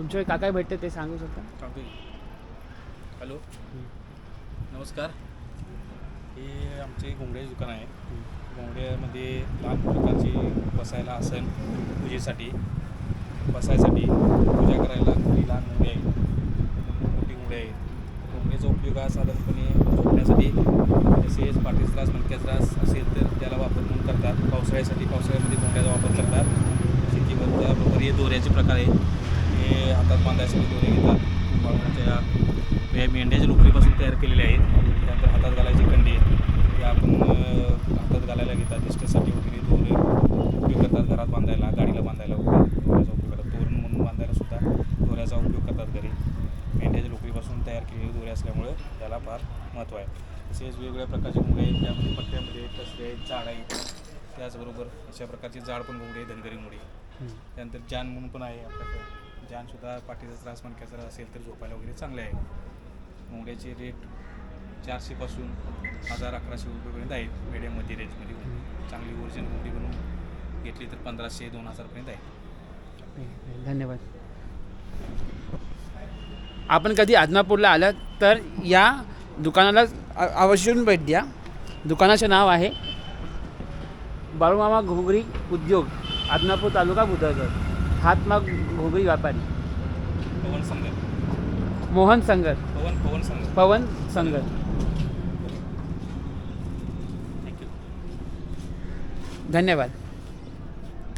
तुमच्याकडे काय काय भेटते ते सांगू शकता? सांगतो हॅलो. नमस्कार. हे आमचे घोंगड्याचे दुकान आहे. घोंगड्यामध्ये लहान प्रकारची बसायला आसन पूजेसाठी बसायसाठी पूजा करायला घरी लहान घोंगडे आहेत. मोठी घोंगडे आहेत. घोंगड्याचा उपयोग हा साधारणपणे झोपण्यासाठी तसेच पाठीचा त्रास मणक्याचा त्रास असेल तर त्याला वापर म्हणून करतात. पावसाळ्यासाठी पावसाळ्यामध्ये घोंगड्याचा वापर करतात. शेतीवर त्याबरोबर दोऱ्याचे प्रकार आहेत. हे हातात बांधायसाठी दोरे घेतात. बाळूच्या हे मेंढ्याच्या लोकरीपासून तयार केलेले आहेत. त्यानंतर हातात घालायचे कंडे. ते आपण हातात घालायला घेतात. इस्टेसाठी वगैरे दोरे उपयोग करतात घरात बांधायला गाडीला बांधायला वगैरे. दोऱ्याचा उपयोग करतात. तोरण म्हणून बांधायला सुद्धा दोऱ्याचा उपयोग करतात घरी. मेंढ्याच्या लोकरीपासून तयार केलेले दोरे असल्यामुळे त्याला फार महत्त्व आहे. तसेच वेगवेगळ्या प्रकारचे घोडे आहेत. त्यामध्ये पट्ट्यामध्ये कसले आहेत झाड आहेत. त्याचबरोबर अशा प्रकारचे झाड पण घोडे धनगरी मुळे. त्यानंतर जान म्हणून पण आहे आपल्याकडे. जानसुद्धा पाठीचा त्रास मणक्याचा त्रास असेल तर झोपायला वगैरे चांगले आहे. मुंगड्याचे रेट चारशेपासून हजार अकराशे रुपयेपर्यंत आहेत मीडियममध्ये रेंजमध्ये चांगली ओरिजिनल मुंगडी बनवून घेतली तर पंधराशे दोन हजारपर्यंत आहे. धन्यवाद. आपण कधी आदमापूरला आलात तर या दुकानाला अवश्य भेट द्या. दुकानाचे नाव आहे बाळूमामा घोगरी उद्योग आदमापूर तालुका बुधळगड हातमाग घोगरी व्यापारी. पवन संगत. मोहन संगर पवन पवन संगत. पवन संगर थँक्यू धन्यवाद.